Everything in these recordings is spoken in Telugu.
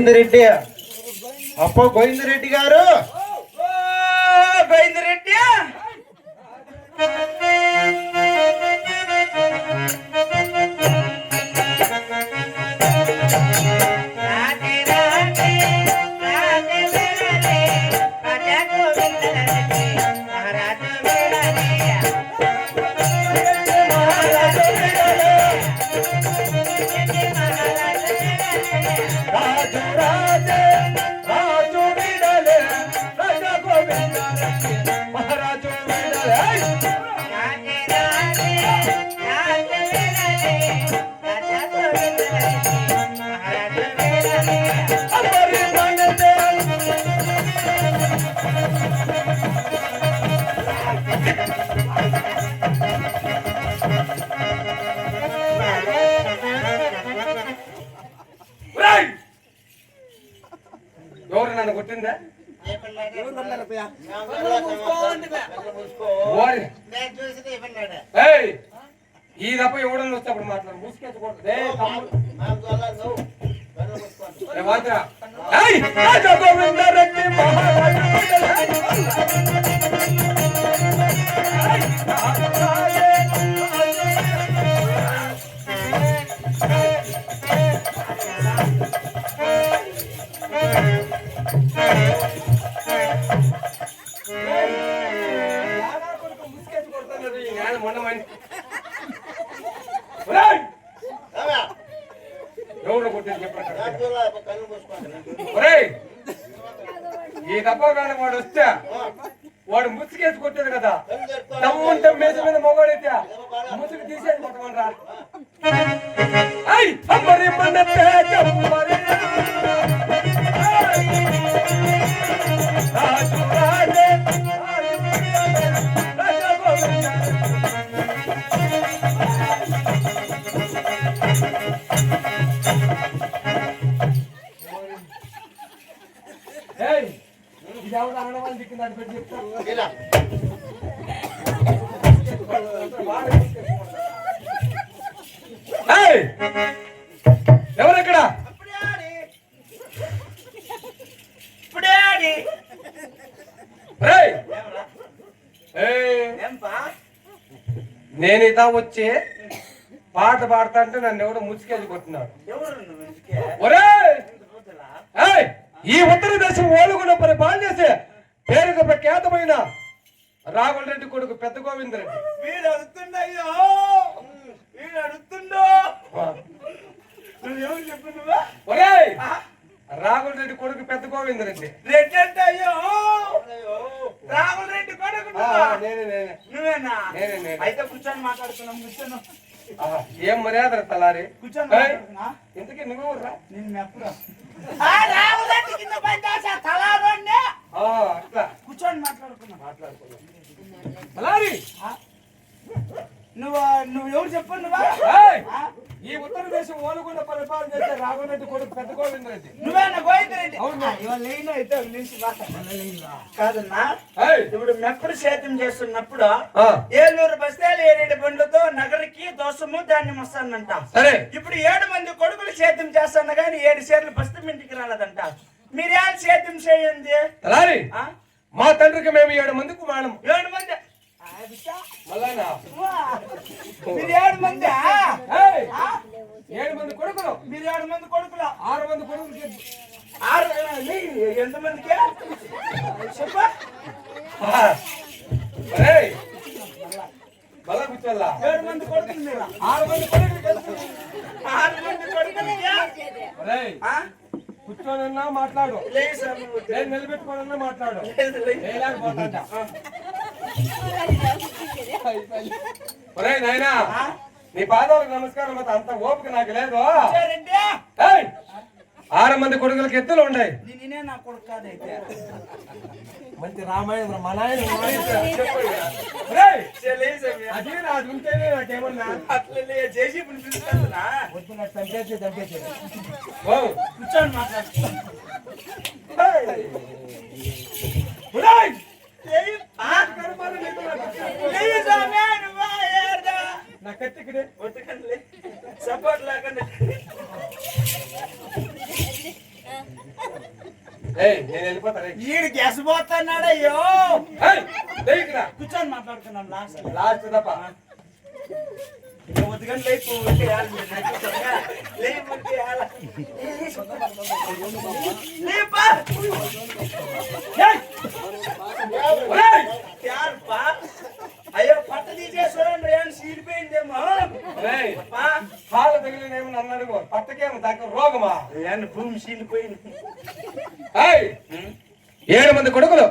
గోవిందరెడ్డి. అప్ప గోవిందరెడ్డి గారు. గోవిందరెడ్డి. నన్ను కొట్టిందా? ఈ తప్ప ఎవడన్నా వస్తే అప్పుడు మాట్లాడు. ముసుకెత్తకూడదు. ఎవరు కొట్టేది చెప్పండి ఈ కానీ వాడు వస్తే వాడు ముసుకేసి కొట్టేది కదా. దమ్ముంటే మేజ మీద మొగోడైతే ముసుగు తీసేది కొట్టమనరా ఐ అమ్మరి మన ఎవరెక్కడ? నేను ఇదా వచ్చి పాట పాడతా అంటే నన్ను ఎవడో ముసుకేసి కొట్టినాడు. ఒరే! ఈ ఉత్తర దేశం ఓలుగున్న పరిపాలన చేసే పేరుకు ప్రఖ్యాతమైన రాఘుల్ రెడ్డి కొడుకు పెద్ద గోవిందరెడ్డి వీడు అడుగుతుండయ్యో వీడు అడుగుతుండో నువ్వు ఎవరు చెప్పు నువ్వా ఒరేయ్ రాఘుల్ రెడ్డి కొడుకు పెద్ద గోవిందరెడ్డి రెడ్డి. అంటే అయ్యో! రాహుల్ రెడ్డి కొడుకు ఆ, నువ్వా? నేనే నేనే. నువ్వేనా? నేనే, నేనే. అయితే కూర్చొని మాట్లాడుతున్నాం కూర్చొని. ఆ, ఏం మర్యాద తలారి? కూర్చొని ఏయ్! మాట్లాడుతున్నా ఇంతకీ నువ్వెవర్రా? నేను మెప్పురా. రెడ్డి కింద పనిచేసా తలారోడ్నే? ఆ అట్లా. కూర్చొని మాట్లాడుకున్నా మాట్లాడుకుందాం. తలారి నువ్వు నువ్వు ఎవరు చెప్పు నువ్వా? ఈ ఉత్తర దేశం ఓలుగుండ పరిపాలన చేసే రాఘుల్ రెడ్డి కొడుకు పెద్ద గోవిందరెడ్డి నువ్వేనా గోవిందరెడ్డి అవును. ఇవాళ లేను అయితే మాట్లాడు. కాదన్నా! ఇప్పుడు మెప్పుడు సేద్యం చేస్తున్నప్పుడు ఏలూరు బస్తాలు ఏడేడు బండ్లతో నగరికి దోసము ధాన్యం వస్తానంట. సరే. ఇప్పుడు ఏడు మంది కొడుకులు సేద్యం చేస్తాను కానీ ఏడు సేర్లు బస్తం ఇంటికి రాలేదంట. మీరేం సేద్యం చేయండి? మా తండ్రికి మేము ఏడు మంది కుమారం ఏడు మంది. మళ్ళానా. మీరు ఏడు మంది ఏయ్! ఏడు మంది కొడుకులు. మీరు ఏడు మంది కొడుకులు? ఆరు మంది కొడుకులు. ఆరు ఎంత మందికి? చెప్ప. మళ్ళా కూర్చోల్లా. ఏడు మంది కొడుకులు ఆరు మంది కొడుకులు. ఆరు మంది ఆ? కూర్చోనన్నా మాట్లాడు. నేను నిలబెట్టుకోనన్నా మాట్లాడు ఒరేయ్ నాయనా? నీ పాదాలకు నమస్కారం అంత అంత ఓపిక నాకు లేదు! ఆరు మంది కొడుకులకి ఎత్తులు ఉన్నాయి నేనే నా కొడుకు కాదైతే మంచి రామాయణ స్వామి. అది నాది ఉంటేనే నాకేమన్నా? అట్లా లే, చేసి ఇప్పుడు పిలుస్తానురా. వద్దు నాకు చంపేసి చంపేసి. ఓ కూర్చొని మాట్లాడు ఏయ్! ఒరేయ్! లేదు. ఆ? లేదు స్వామి, నువ్వా ఏడా? నా కత్తి ఇక్కడే ఒత్తుకండి, లే. సపోర్ట్ లేకుండా ఏయ్ నేను వెళ్ళిపోతా రేయ్. ఈడు గ్యాస్ పోతున్నాడు అయ్యో! కూర్చొని మాట్లాడుతున్నాం లాస్ట్ లాస్ట్ తప్ప. ఉదయం లేపు. అయ్యో పట్ట తీసేసుకోండి అని సీడిపోయిందేమో. కాలు తగిలినేమో నన్ను అడుగు. పట్టకేమో దగ్గర రోగమా? భూమి సీలిపోయింది. ఏయ్, ఏడు మంది కొడుకులు.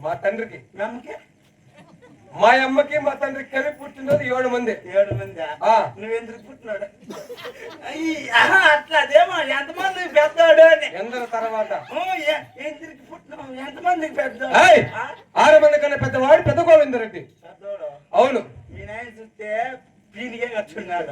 మా తండ్రికి. మా అమ్మకి? మా తండ్రికి కలిపి పుట్టినది ఏడు మంది. ఏడు మంది? ఆ. నువ్వెందుకు పుట్టినాడు? అయ్యి, ఆహా, అట్లా అదేమో ఎంతమంది పెద్దవాడు అని. ఎందరి తర్వాత. ఎందుకు పుట్టినావు? ఎంతమందికి పెద్ద ఆరు మంది కన్నా పెద్దవాడు పెద్ద గోవిందరెడ్డి పెద్దోడు? అవును. మీ నాయన చూస్తే పీనికే కట్టున్నాడు.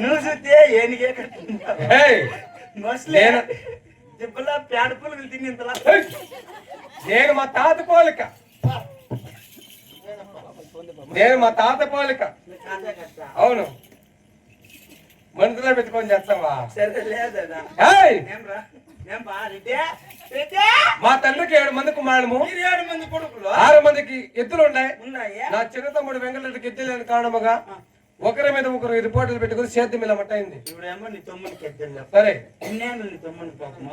నువ్వు చూస్తే ఏనికే కట్టున్నాడు. ఏయ్, మోస్ట్లీ నేను- దిబ్బలా పేడ నేను మా తాత పోలిక. నేను మా తాత పోలిక. అవును. మనసులో పెట్టుకొని చేస్తావా? మా తండ్రికి ఏడు మంది కుమారుము మీరు ఏడు మంది కొడుకులు? ఆరు మందికి ఎద్దులు ఉన్నాయి. ఉన్నాయా? నా చిన్న తమ్ముడు వెంకటరెడ్డికి ఎద్దు లేని కారణముగా ఒకరి మీద ఒకరు రిపోర్టులు పెట్టుకుని సేద్యం ఇలా మట్టయింది ఇప్పుడేమో నీ తమ్మునికి సరే. ఎన్నేళ్ళు నీ తమ్ముని పాపము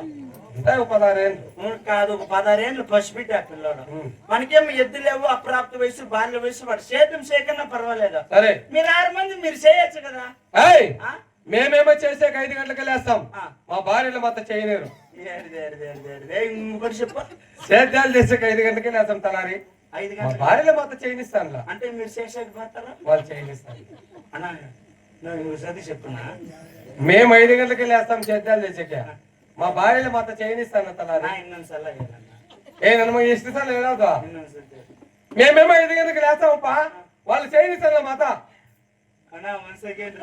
ఉంటాయి ఒక పదహారేళ్ళు. కాదు ఒక పదహారేళ్ళు పసిబిడ్డ ఆ పిల్లోడు. మనకేమో ఎద్దు లేవు అప్రాప్త వయసు బాల్య వయసు వాడు సేద్యం చేయకన్నా పర్వాలేదు. సరే. మీరు ఆరు మంది మీరు చేయొచ్చు కదా? మేమేమో చేసాక ఐదు గంటలకు వెళ్ళేస్తాం. ఆ. మా భార్యలు మాత్రం చేయలేరు. సేద్యాలు చేసాక ఐదు గంటలకి వెళ్ళేస్తాం తలారి. ఐదు గంటలు భార్యలు మాత్రం చేయనిస్తానులా. అంటే మీరు చేసేది పోతారా? వాళ్ళు చేయనిస్తాను అన్నా నువ్వు చదివి చెప్పునా? మేము ఐదు గంటలకి వెళ్ళేస్తాం సేద్యాలు చేసాక. మా భార్యలు మాత్రం చేయనిస్తాను తలారి ఇన్నొందు సల్లా ఏ నన్ను ఇన్నొందు సల్లా మేమేమో ఐదు గంటలకు లేస్తామప్పా. వాళ్ళు చేయనిస్తాను మాత. అన్నా వన్ సెకండ్!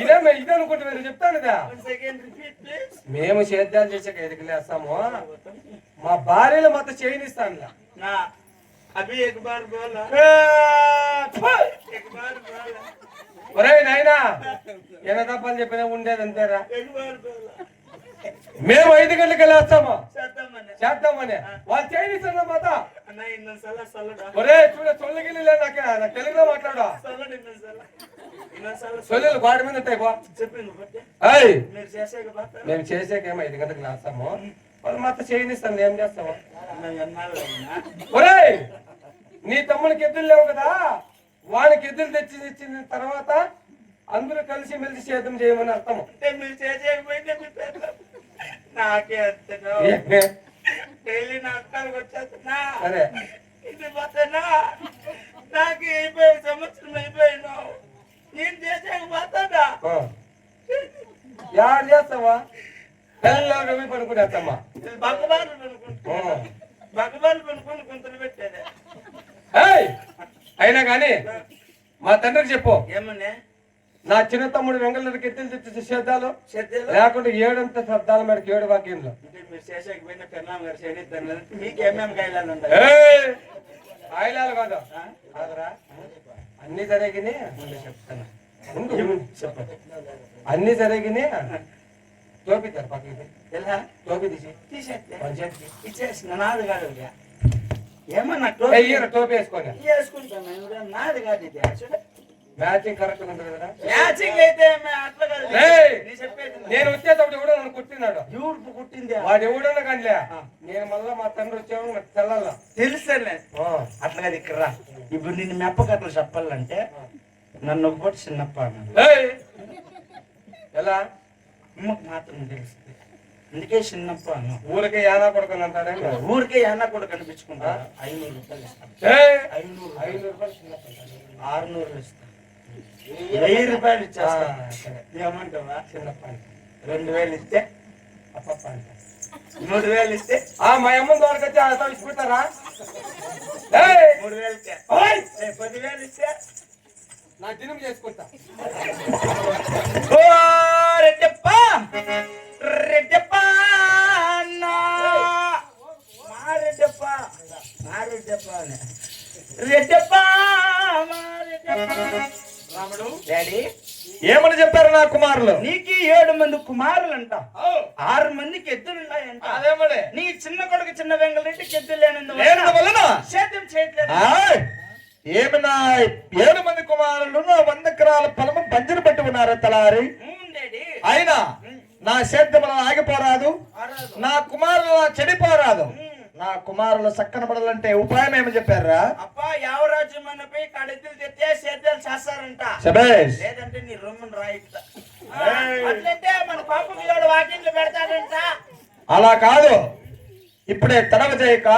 ఇదే ఇదే అనుకుంటే నేను చెప్తాను మేము సేద్యాలు చేసాక ఐదుకి లేస్తాము. మా భార్యల మత చేయనిస్తాను నా అవి ఎగబారు ఒరే నాయనా ఎన తప్పాలు చెప్పినా ఉండేది అంతేరా. మేము ఐదు గంటలకు వెళ్ళేస్తామా? చేద్దామని. వాళ్ళు చేయనిస్తారా మాత? ఒరే చూడ చొల్లగిల్లి లేదు నాకు. నాకు తెలుగులో మాట్లాడా. సొల్లెలు వాడి మీద ఉంటాయి బా చెప్పింది మేము చేసాక మేము చేసాకేమో ఐదు గంటలకు లేస్తాము. వాళ్ళు మాత్రం చేయనిస్తాను ఏం ఒరేయ్ నీ తమ్మునికి ఎద్దులు లేవు కదా? వానికి ఎద్దులు తెచ్చి తెచ్చిన తర్వాత అందరూ కలిసి మెలిసి సేద్యం చేయమని పేరు నాకే డైలీ నా అక్కడికి వచ్చేస్తున్నా. ఇది పోతున్నా నాకు అయిపోయి సంవత్సరం అయిపోయినావు నేను. యాడ్ చేస్తావా? బగ్గబారు అనుకుని గుంతలు పెట్టేదే ఏయ్! అయినా కానీ మా తండ్రికి చెప్పు. ఏమన్నా? నా చిన్న తమ్ముడు వెంగళకి ఎత్తులు తెచ్చి శ్రద్ధలో లేకుంటే ఏడంత శబ్దాల మేరకు ఏడు వాక్యంలో! ఆయిలాలు కాదు. అన్ని జరిగినాయి. అన్ని జరిగినాయి. తోపితారు పక్కకి ఎలా టోపీ తీసి. తీసేస్తే. ఇచ్చేసిన నాది కాదు. ఏమన్నా టోపీ? వేసుకొని వేసుకుంటాను నాది కాదు ఇది. మ్యాచింగ్ కరెక్ట్ ఉంటుంది కదా? మ్యాచింగ్ అయితే అట్లా కాదు. నేను వచ్చేటప్పుడు ఎవడో నన్ను కుట్టినాడు. ఎవరు కుట్టింది వాడు ఎవడన్నా కానిలే. నేను మళ్ళా మా తండ్రి వచ్చాము తెల్లాల. తెలుసలే. అట్లా కాదు ఇక్కడ రా. ఇప్పుడు నిన్ను మెప్పక అట్లా చెప్పాలంటే నన్ను ఒకటి చిన్నప్ప! ఎలా? అమ్మకు మాత్రం తెలుస్తుంది అందుకే చిన్నప్ప ఊరికే యానా కొడుకుని అంటాడే ఊరికే అన్న కూడా కనిపించుకుంటా ఐనూరు రూపాయలు ఇస్తాను! ఐనూరు ఐదు రూపాయలు చిన్నప్ప. ఆరునూరు ఇస్తాను వెయ్యి రూపాయలు ఇచ్చేస్తా. ఏమంటావా చిన్నప్ప. రెండు వేలు ఇస్తే అప్పప్ప అంట. మూడు వేలు ఇస్తే ఆ మా అమ్మ దొరక వచ్చి ఆతో ఏయ్! మూడు వేలు ఇస్తే పదివేలు ఇస్తే నా దినం చేసుకుంటా రెడ్డప్ప. మా రెడ్డప్ప. మా రెడ్డప్ప రాముడు. డాడీ. ఏమని చెప్పారు నా కుమారులు? నీకు ఏడు మంది కుమారులంట. ఓ, ఆరు మందికి ఎద్దులున్నాయంట. అదే మరి నీ చిన్న కొడుకు చిన్న వెంగళరెడ్డికి ఎద్దులు లేనందు లేనందువల్ల వలన సేద్యం చేయట్లేదు. ఏమి నా ఏడు మంది కుమారులు? వంద ఎకరాల పొలము బంజరు పెట్టి ఉన్నారు తలారి. అయినా నా సేద్యములు ఆగిపోరాదు. నా కుమారులు చెడిపోరాదు. నా కుమారులు సక్కన పడాలంటే ఉపాయం ఏమి చెప్పారా? అప్ప యావ రాజ్యం అన్నపై కడెత్తులు తెస్తే సేద్యాలు చేస్తారంట. లేదంటే నీ రొమ్మను అట్లంటే మన పాప పిల్లడు వాకింగ్లు పెడతాడంట. అలా కాదు. ఇప్పుడే తడవ చేయక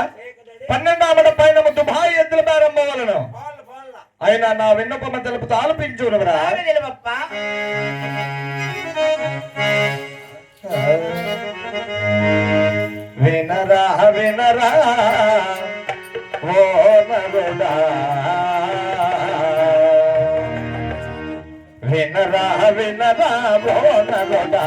పన్నెండామడ పైన దుబాయ్ ఎద్దుల ప్రారంభవలను పోళ్ళ పోళ్ళ అయినా నా విన్నపమ తెలుపుతూ బాగా తెలియప్ప వినరా వినరా ఓ నరుడా. వినరా వినరా ఓ నరుడా.